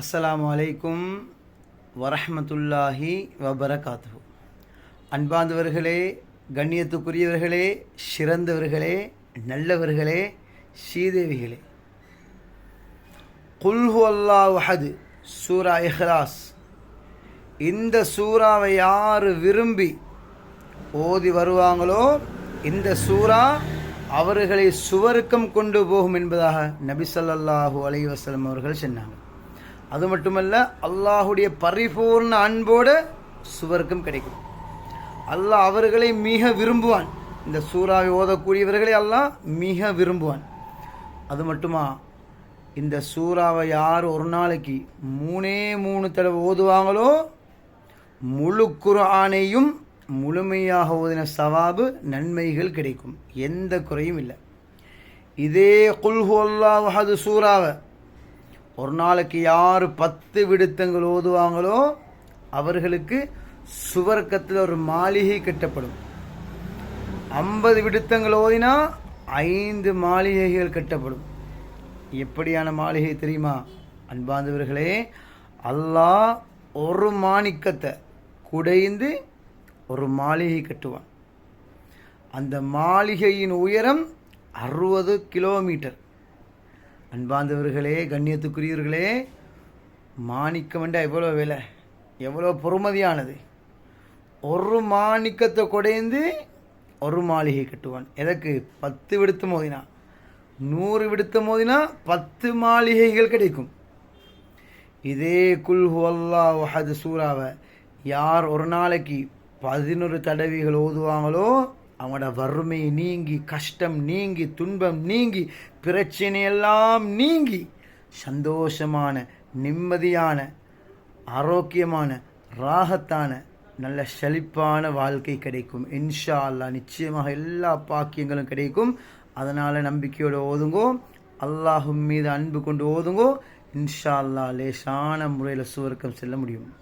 அஸ்ஸலாமு அலைக்கும் வரஹ்மத்துல்லாஹி வபரகாத்து அன்பாந்தவர்களே கண்ணியத்துக்குரியவர்களே சிறந்தவர்களே நல்லவர்களே ஸ்ரீதேவிகளே. குல்ஹு அல்லாஹ் அஹது சூரா இஹ்லாஸ். இந்த சூறாவை யார் விரும்பி ஓதி வருவாங்களோ இந்த சூரா அவர்களை சுவருக்கம் கொண்டு போகும் என்பதாக நபி ஸல்லல்லாஹு அலைஹி அவர்கள் சொன்னாங்க. அது மட்டுமல்ல அல்லாஹுடைய பரிபூர்ண அன்போடு சுவருக்கும் கிடைக்கும். அல்லாஹ் அவர்களை மிக விரும்புவான். இந்த சூறாவை ஓதக்கூடியவர்களை அல்லாஹ் மிக விரும்புவான். அது மட்டுமா இந்த சூறாவை யார் ஒரு நாளைக்கு மூணே மூணு தடவை ஓதுவாங்களோ முழு குரானையும் முழுமையாக ஓதின சவாபு நன்மைகள் கிடைக்கும். எந்த குறையும் இல்லை. இதே குல்ஹு அல்லாஹது சூறாவை ஒரு நாளைக்கு யார் பத்து விடுத்தங்கள் ஓதுவாங்களோ அவர்களுக்கு சுவர்க்கத்தில் ஒரு மாளிகை கட்டப்படும். ஐம்பது விடுத்தங்கள் ஓதினா ஐந்து மாளிகைகள் கட்டப்படும். எப்படியான மாளிகை தெரியுமா? அன்பாந்தவர்களே அல்லாஹ் ஒரு மாணிக்கத்தை குடைந்து ஒரு மாளிகை கட்டுவான். அந்த மாளிகையின் உயரம் அறுபது கிலோமீட்டர். அன்பாந்தவர்களே கண்ணியத்துக்குரியவர்களே மாணிக்கம் என்றால் எவ்வளோ விலை? எவ்வளோ பொறுமதியானது? ஒரு மாணிக்கத்தை குடைந்து ஒரு மாளிகை கட்டுவான். எதற்கு? பத்து விடுத்து மோதினா. நூறு விடுத்த மோதினா பத்து மாளிகைகள் கிடைக்கும். இதே குல்ஹு அல்லா வஹது சூறாவை யார் ஒரு நாளைக்கு பதினொரு தடவைகள் ஓதுவாங்களோ அவங்களோட வறுமை நீங்கி கஷ்டம் நீங்கி துன்பம் நீங்கி பிரச்சனையெல்லாம் நீங்கி சந்தோஷமான நிம்மதியான ஆரோக்கியமான ராகத்தான நல்ல செழிப்பான வாழ்க்கை கிடைக்கும். இன்ஷா அல்லா நிச்சயமாக எல்லா பாக்கியங்களும் கிடைக்கும். அதனால் நம்பிக்கையோடு ஓதுங்கோ. அல்லாஹும் மீது அன்பு கொண்டு ஓதுங்கோ. இன்ஷா அல்லா லேசான முறையில் சுவர்க்கம் செல்ல முடியும்.